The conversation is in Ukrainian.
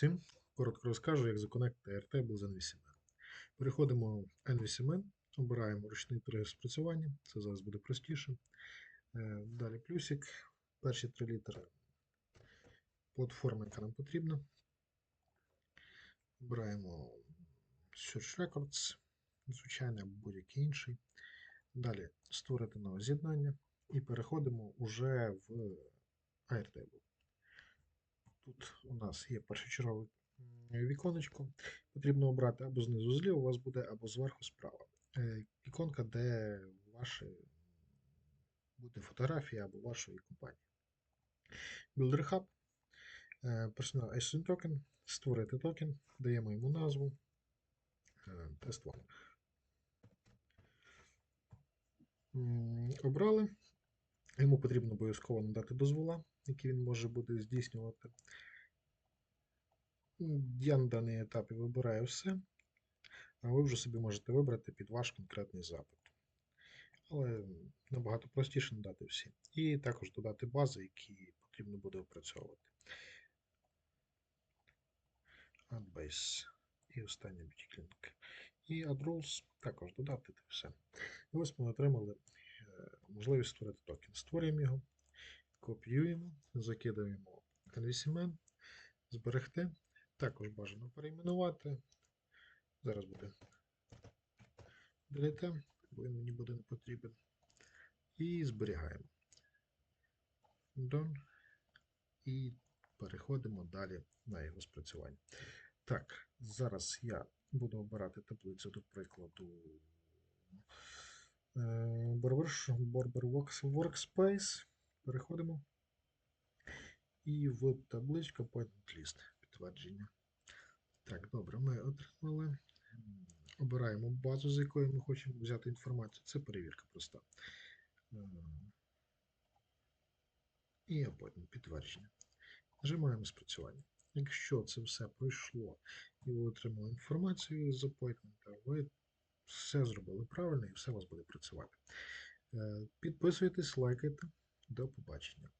всім! Коротко розкажу, як законектити Airtable з NVCM. Переходимо в NVCM, обираємо ручний тригер спрацювання, це зараз буде простіше. Е, Далі плюсик, перші три літери платформи, яка нам потрібна. Обираємо Search Records, звичайно, або будь-який інший. Далі створити нове з'єднання і переходимо уже в Airtable. У нас є першочергове віконечко. Потрібно обрати або знизу зліва, у вас буде, або зверху справа. Е, Іконка, де ваші буде фотографія або вашої компанії. Builder Hub, е, Personal Assistant Token, створити токен, даємо йому назву Test One. Обрали. Йому потрібно обов'язково надати дозвола, які він може буде здійснювати. Я на даний етапі вибираю все, а ви вже собі можете вибрати під ваш конкретний запит. Але набагато простіше надати всі. І також додати бази, які потрібно буде опрацьовувати. AdBase і останній Link. І AdRules також додати та все. І ось ми отримали е, можливість створити токен. Створюємо його, копіюємо, закидаємо NVCMN, зберегти. Також бажано перейменувати. Зараз буде delete, бо він мені буде не потрібен. І зберігаємо. Done. І переходимо далі на його спрацювання. Так, зараз я буду обирати таблицю, до прикладу. е, Barber Workspace. Переходимо. І в табличку Appointment List підтвердження. Так, добре, ми отримали. Обираємо базу, з якої ми хочемо взяти інформацію. Це перевірка проста. Е, І Appointment підтвердження. Нажимаємо спрацювання. Якщо це все пройшло і ви отримали інформацію з апойтмента, ви все зробили правильно і все у вас буде працювати. Е, Підписуйтесь, лайкайте. До побачення.